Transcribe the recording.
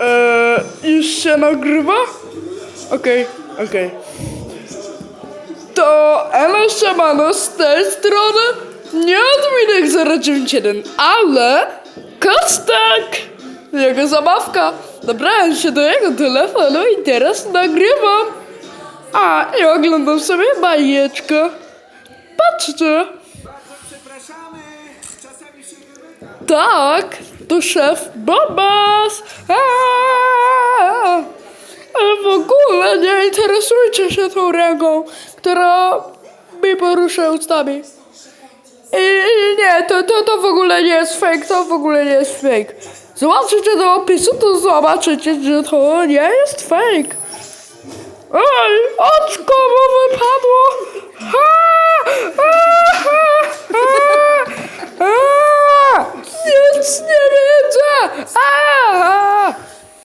Eee, już się nagrywa? Okej, okej. To Ela Siemano z tej strony nie Adminek 091, ale Kostek! Jego zabawka. Dobrałem się do jego telefonu i teraz nagrywam. A, i oglądam sobie bajeczkę. Patrzcie. Przepraszamy, czasami się wymyka. Tak, to szef Babas! Aaaa! Ale w ogóle nie interesujcie się tą ręką, która mi porusza ustami. I nie, to, to, to w ogóle nie jest fake, to w ogóle nie jest fake. Zobaczycie do opisu, to zobaczycie, że to nie jest fake. Oj, oczko mu wypadło!